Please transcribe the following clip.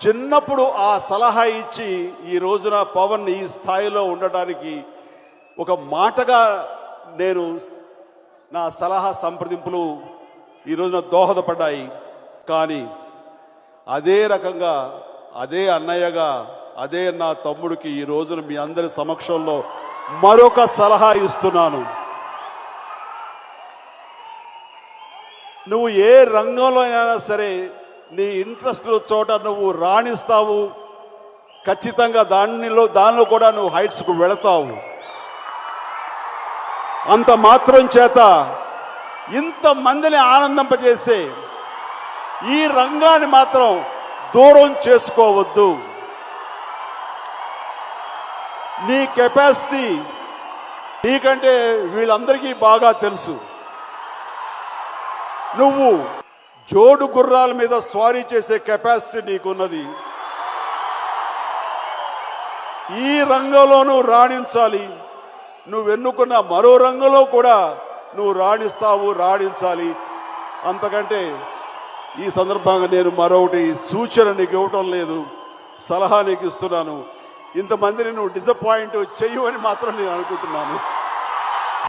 చిన్నప్పుడు ఆ సలహా ఇచ్చి ఈ రోజున పవన్ ఈ స్థాయిలో ఉండటానికి ఒక మాటగా నేను నా సలహా సంప్రదింపులు ఈ రోజున దోహదపడ్డాయి. కానీ అదే రకంగా అదే అన్నయ్యగా అదే నా తమ్ముడికి ఈ రోజున మీ అందరి సమక్షంలో మరొక సలహా ఇస్తున్నాను. నువ్వు ఏ రంగంలో అయినా సరే నీ ఇంట్రెస్ట్ చోట నువ్వు రాణిస్తావు. ఖచ్చితంగా దానిలో దానిలో కూడా నువ్వు హైట్స్కు వెళతావు. అంత మాత్రం చేత ఇంతమందిని ఆనందింపజేసే ఈ రంగాన్ని మాత్రం దూరం చేసుకోవద్దు. నీ కెపాసిటీ నీకంటే వీళ్ళందరికీ బాగా తెలుసు. నువ్వు జోడు గుర్రాల మీద స్వారీ చేసే కెపాసిటీ నీకున్నది. ఈ రంగంలోనూ రాణించాలి. నువ్వు ఎన్నుకున్న మరో రంగంలో కూడా నువ్వు రాణిస్తావు రాణించాలి. అంతకంటే ఈ సందర్భంగా నేను మరొకటి సూచన నీకు ఇవ్వటం లేదు. సలహా నీకు ఇస్తున్నాను. ఇంతమందిని నువ్వు డిసప్పాయింట్ చెయ్యవని మాత్రం నేను అనుకుంటున్నాను.